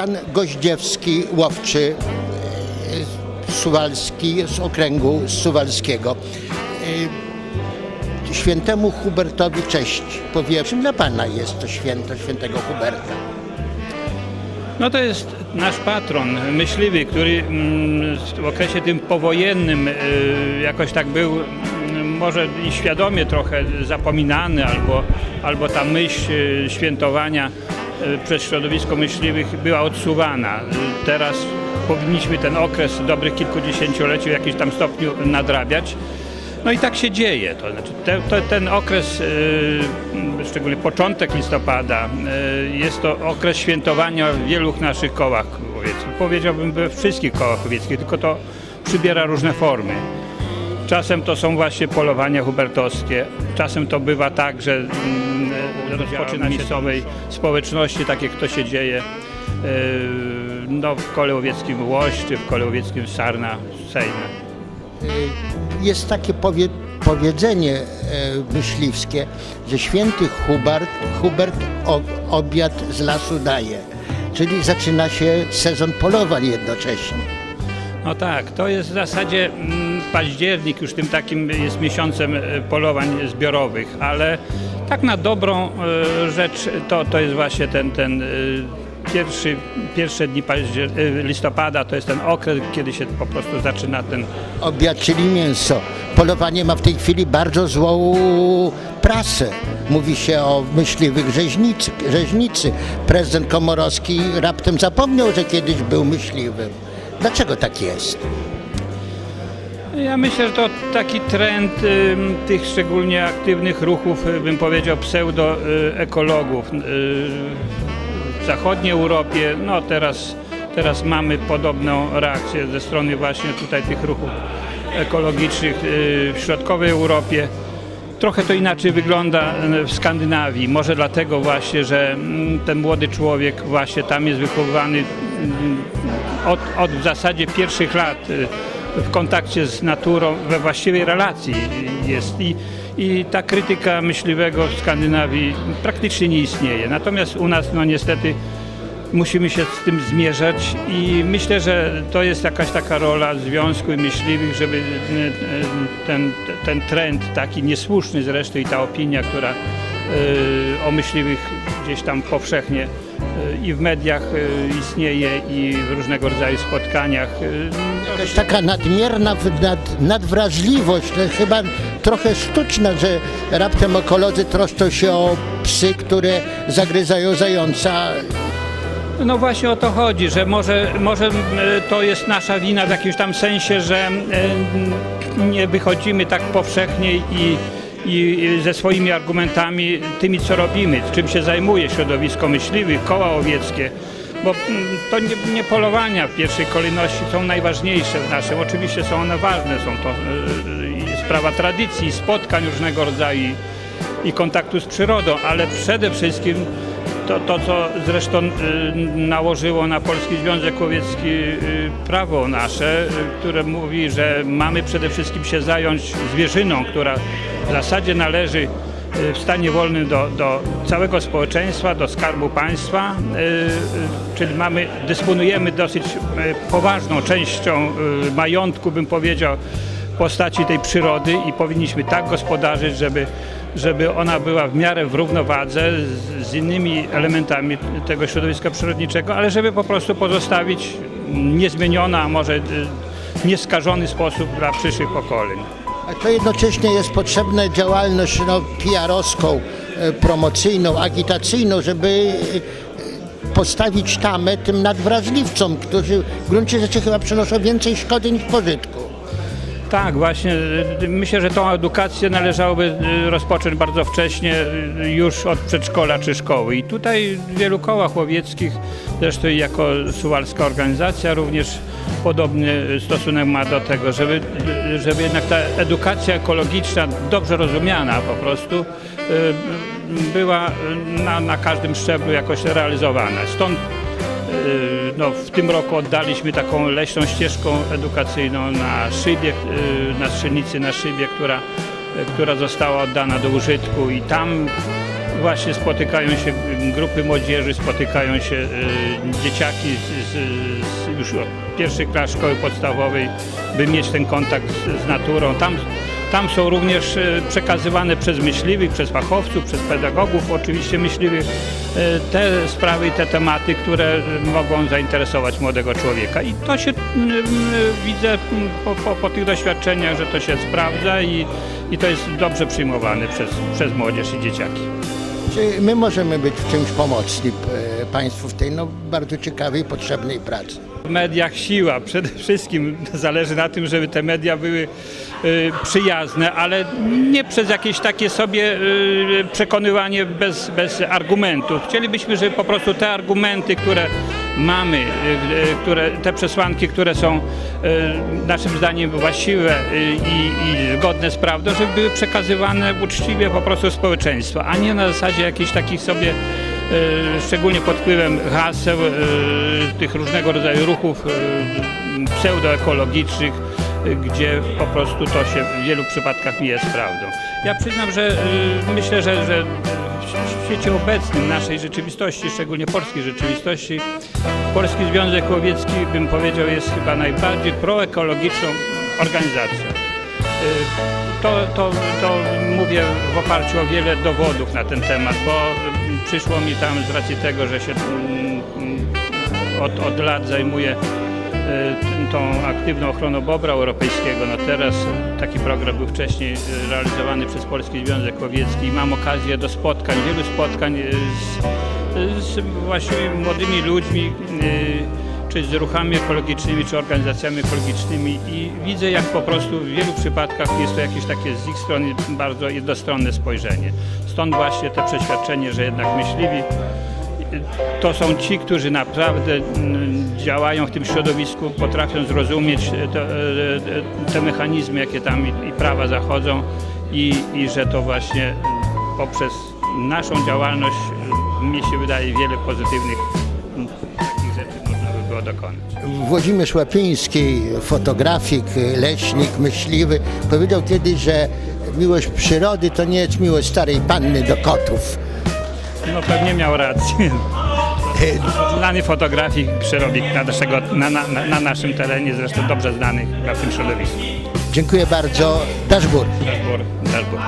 Jan Goździewski, łowczy e, suwalski z okręgu suwalskiego. E, Świętemu Hubertowi cześć powie, czym dla Pana jest to święto świętego Huberta? No to jest nasz patron, myśliwy, który mm, w okresie tym powojennym y, jakoś tak był mm, może i świadomie trochę zapominany, albo, albo ta myśl świętowania przez środowisko myśliwych była odsuwana. Y, Teraz powinniśmy ten okres dobrych kilkudziesięcioleci w jakimś tam stopniu nadrabiać. No i tak się dzieje. To znaczy te, to, ten okres, y, szczególnie początek listopada, y, jest to okres świętowania w wielu naszych kołach łowieckich. Powiedziałbym we wszystkich kołach łowieckich, tylko to przybiera różne formy. Czasem to są właśnie polowania hubertowskie, czasem to bywa tak, że mm, rozpoczyna się miejscowej społeczności, tak jak to się dzieje y, no, w kole łowieckim Łoś, czy w kole łowieckim Sarna, Sejna. Jest takie powie, powiedzenie e, myśliwskie, że święty Hubert, Hubert obiad z lasu daje. Czyli zaczyna się sezon polowań jednocześnie. No tak, to jest w zasadzie mm, październik już tym takim jest miesiącem e, polowań zbiorowych, ale tak na dobrą e, rzecz to, to jest właśnie ten, ten e, pierwszy, pierwsze dni listopada, to jest ten okres, kiedy się po prostu zaczyna ten Obiad, czyli mięso. Polowanie ma w tej chwili bardzo złą prasę. Mówi się o myśliwych rzeźnicy. rzeźnicy. Prezydent Komorowski raptem zapomniał, że kiedyś był myśliwym. Dlaczego tak jest? Ja myślę, że to taki trend y, tych szczególnie aktywnych ruchów, y, bym powiedział, pseudoekologów. Y, w zachodniej Europie, no teraz, teraz mamy podobną reakcję ze strony właśnie tutaj tych ruchów ekologicznych y, w środkowej Europie. Trochę to inaczej wygląda y, w Skandynawii. Może dlatego właśnie, że mm, ten młody człowiek właśnie tam jest wychowywany mm, od, od w zasadzie pierwszych lat y, w kontakcie z naturą, we właściwej relacji jest. I, I ta krytyka myśliwego w Skandynawii praktycznie nie istnieje. Natomiast u nas no niestety musimy się z tym zmierzać i myślę, że to jest jakaś taka rola związku i myśliwych, żeby y, y, ten, ten trend taki niesłuszny zresztą i ta opinia, która o myśliwych gdzieś tam powszechnie y, i w mediach y, istnieje i w różnego rodzaju spotkaniach. y, Jakaś taka nadmierna nad, nadwrażliwość, to chyba trochę sztuczna, że raptem ekolodzy troszczą się o psy, które zagryzają zająca. No właśnie o to chodzi, że może, może to jest nasza wina w jakimś tam sensie, że nie wychodzimy tak powszechnie i, i ze swoimi argumentami, tymi co robimy, czym się zajmuje środowisko myśliwych, koła łowieckie. Bo mm, to nie, nie polowania w pierwszej kolejności są najważniejsze w naszym. Oczywiście są one ważne, są to e, sprawa tradycji, spotkań różnego rodzaju i kontaktu z przyrodą, ale przede wszystkim to, to co zresztą y, nałożyło na Polski Związek Łowiecki y, prawo nasze, y, które mówi, że mamy przede wszystkim się zająć zwierzyną, która w zasadzie należy w stanie wolnym do, do całego społeczeństwa, do skarbu państwa, czyli mamy, dysponujemy dosyć poważną częścią majątku, bym powiedział, postaci tej przyrody i powinniśmy tak gospodarzyć, żeby, żeby ona była w miarę w równowadze z, z innymi elementami tego środowiska przyrodniczego, ale żeby po prostu pozostawić niezmieniona, a może y, nieskażony sposób dla przyszłych pokoleń. A to jednocześnie jest potrzebna działalność no, PR-owską, e, promocyjną, agitacyjną, żeby e, postawić tamę tym nadwrażliwcom, którzy w gruncie rzeczy chyba przynoszą więcej szkody niż pożytku. Tak, właśnie. y, Myślę, że tą edukację należałoby y, rozpocząć bardzo wcześnie, y, już od przedszkola czy szkoły. I tutaj w wielu kołach łowieckich, zresztą jako suwalska organizacja również podobny stosunek ma do tego, żeby, żeby jednak ta edukacja ekologiczna, dobrze rozumiana po prostu, y, była na, na każdym szczeblu jakoś realizowana. Stąd Y, No, w tym roku oddaliśmy taką leśną ścieżką edukacyjną na szybie, y, na strzelnicy na szybie, która, która została oddana do użytku i tam właśnie spotykają się y, grupy młodzieży, spotykają się y, dzieciaki z, z, już od pierwszych klas szkoły podstawowej, by mieć ten kontakt z, z naturą. Tam, tam są również y, przekazywane przez myśliwych, przez fachowców, przez pedagogów oczywiście myśliwych y, te sprawy i te tematy, które mogą zainteresować młodego człowieka. I to się mm, mm, widzę mm, po, po, po tych doświadczeniach, że to się sprawdza i, i to jest dobrze przyjmowane przez, przez młodzież i dzieciaki. Czy my możemy być w czymś pomocni Państwu w tej no, bardzo ciekawej, potrzebnej pracy? W mediach siła. Przede wszystkim zależy na tym, żeby te media były y, przyjazne, ale nie przez jakieś takie sobie y, przekonywanie bez, bez argumentów. Chcielibyśmy, żeby po prostu te argumenty, które mamy, y, y, które, te przesłanki, które są y, naszym zdaniem właściwe i, i zgodne z prawdą, żeby były przekazywane uczciwie po prostu społeczeństwu, a nie na zasadzie jakichś takich sobie szczególnie pod wpływem haseł, tych różnego rodzaju ruchów pseudoekologicznych, gdzie po prostu to się w wielu przypadkach nie jest prawdą. Ja przyznam, że e, myślę, że, że w świecie obecnym naszej rzeczywistości, szczególnie polskiej rzeczywistości, Polski Związek Łowiecki, bym powiedział, jest chyba najbardziej proekologiczną organizacją. To, to, to mówię w oparciu o wiele dowodów na ten temat, bo mm, przyszło mi tam z racji tego, że się mm, mm, od, od lat zajmuję y, tą aktywną ochroną bobra europejskiego. No teraz taki program był wcześniej y, realizowany przez Polski Związek Łowiecki i mam okazję do spotkań, wielu spotkań y, z, z właśnie młodymi ludźmi, y, czy z ruchami ekologicznymi, czy organizacjami ekologicznymi i widzę, jak po prostu w wielu przypadkach jest to jakieś takie z ich strony bardzo jednostronne spojrzenie. Stąd właśnie to przeświadczenie, że jednak myśliwi to są ci, którzy naprawdę mm, działają w tym środowisku, potrafią zrozumieć te, e, te mechanizmy, jakie tam i, i prawa zachodzą i, i że to właśnie poprzez naszą działalność mnie się wydaje wiele pozytywnych takich rzeczy można by było dokonać. Włodzimierz Łapiński, fotografik, leśnik, myśliwy, powiedział kiedyś, że miłość przyrody to nie jest miłość starej panny do kotów. No pewnie miał rację. Znany fotografik, przyrobik na, naszego, na, na, na naszym terenie, zresztą dobrze znany chyba w tym środowisku. Dziękuję bardzo. Daszbur. Darbur, Darbur.